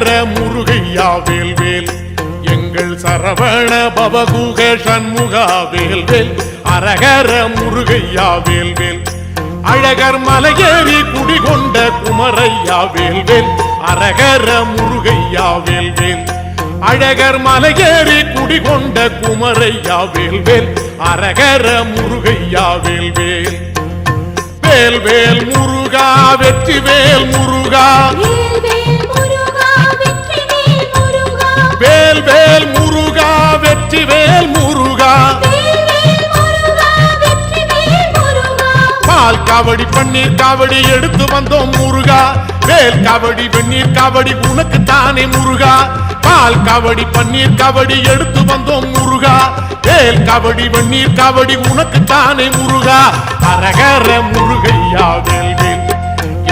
அரகர முருகையா வேல் வேல் எங்கள் சரவண பவகுக சண்முகா வேல் வேல் அரகர முருகையா வேல் வேல் அழகர் மலையேறி குடிகொண்ட குமரையா வேல் வேல் அரகர முருகையா வேல் வேல் அழகர் மலையேறி குடிகொண்ட குமரையா வேல் வேல் அரகர முருகையா வேல் வேல் வேல் வேல் முருகா வெற்றி வேல் முருகா. நாள் பால் காவடி பன்னீர் காவடி எடுத்து வந்தோம் முருகா. வேல் காவடி வெந்நீர் காவடி உனக்கு தானே முருகா. பால் காவடி பன்னீர் காவடி எடுத்து வந்தோம் முருகா. வேல் காவடி வெந்நீர் காவடி உனக்கு தானே முருகா. அரகர முருகையா வேல்வேல்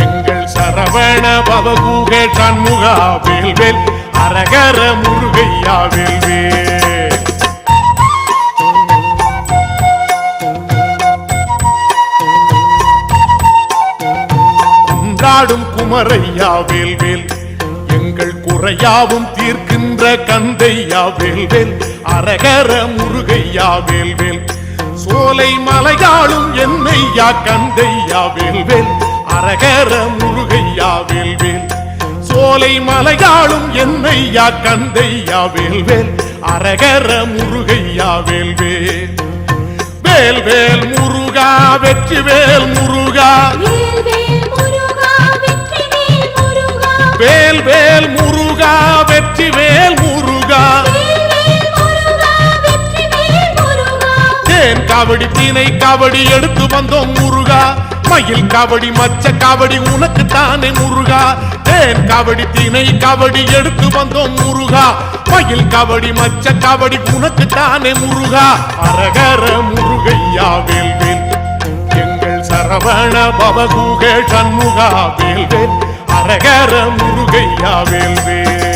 எங்கள் சரவண பவகூக சண்முகா வேல்வேல் அரகர முருகையா வேல்வேல் குமரையா வேல்வேல் எங்கள் குறையாவும் தீர்க்கின்ற கந்தையா வேல்வேல் அரகர முருகையா வேல்வேல் சோலை மலையாளும் என்னையா கந்தையா வேல்வேல் அரகர முருகையா வேல்வேல் சோலை மலையாளும் என்னையா கந்தையா வேல்வேல் அரகர முருகையா வேல்வேல் வேல்வேல் முருகா வெற்றி வேல் முருகா. தேன் காவடி தீனை காவடி எடுத்து வந்தோம் முருகா? மயில் காவடி மச்ச காவடி உனக்கு தானே முருகா? தேன் காவடி தீனை காவடி எடுத்து வந்தோம் முருகா? மயில் காவடி மச்ச காவடி உனக்கு தானே முருகா? அரகர முருகையா வேல்வேல் எங்கள் சரவண பவகூக சண்முகா வேல்வேல் அரகர முருகையா வேல்வேல்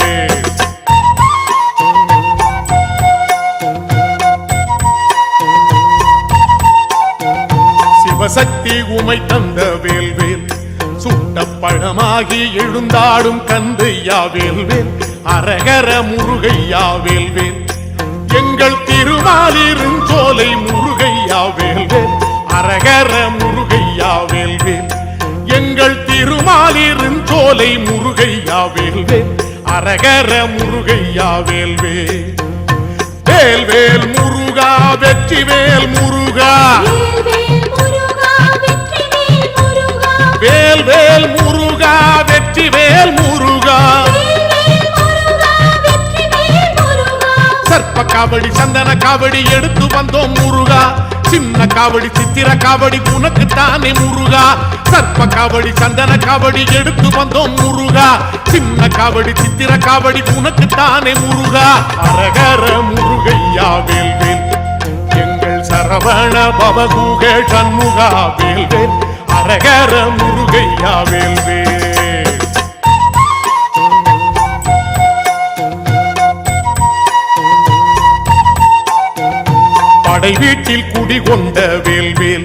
சிவசக்தி தந்த வேல்வேல். சுட்ட பழமாகி எழுந்தாடும் கந்தையா வேல்வேல். அரகர முருகையா வேல்வேல். எங்கள் திருமாலிரும் சோலை முருகையா வேல்வேல். அரகர முருகையா வேல்வேல். எங்கள் திருமாலிரும் சோலை முருகையா வேல்வேல். அரகர முருகையா வேல்வேல். வேல்வேல் முருகா வெற்றி வேல் முருகா. வேல்வேல் முருகா சர்ப்ப காவடி சந்தன காவடி எடுத்து வந்தோம் முருகா. சின்ன காவடி சித்திர காவடி உனக்கு தானே முருகா. சர்ப்ப காவடி சந்தன காவடி எடுத்து வந்தோம் முருகா. சின்ன காவடி சித்திர காவடி உனக்கு தானே முருகா. அரகர முருகையா வேல்வேல் எங்கள் சரவண பவகூக சண்முகா வேல்வேல் அரகர முருகையா வேல்வேல் படை வீட்டில் குடிகொண்ட வேல்வேல்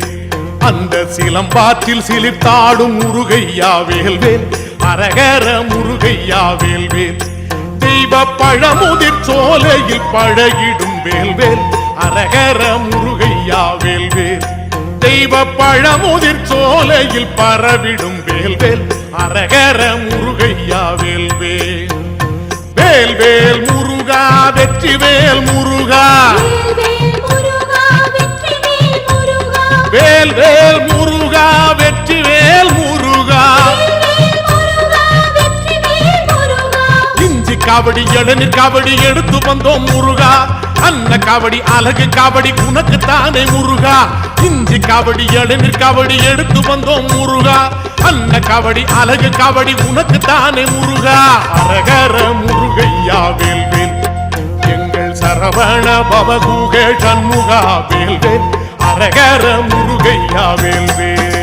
அந்த சிலம்பாற்றில் சிலிர்த்தாடும் முருகையா வேல்வேல் அரகர முருகையா வேல்வேல். தெய்வ பழமுதிர் சோலையில் பழகிடும் வேல்வேல் அரகர முருகையா வேல்வேல். தெய்வ பழமுதிர் சோலையில் பரவிடும் வேல்வேல் அரகர முருகையா வேல்வேல். வேல்வேல் முருகா வெற்றி வேல் முருகா. வேல்வேல் முருகா காவடி எழுநீர் காவடி எடுத்து வந்தோம் முருகா. அன்ன காவடி அழகு காவடி உனக்கு தானே முருகா. இஞ்சி காவடி எழுநீர் காவடி எடுத்து வந்தோம் முருகா. அன்ன காவடி அழகு காவடி உனக்கு தானே முருகா. அரகர முருகையா வேல்வேல் எங்கள் சரவண பவகூக சண்முகா வேல்வேல் அரகர முருகையா வேல்வேல்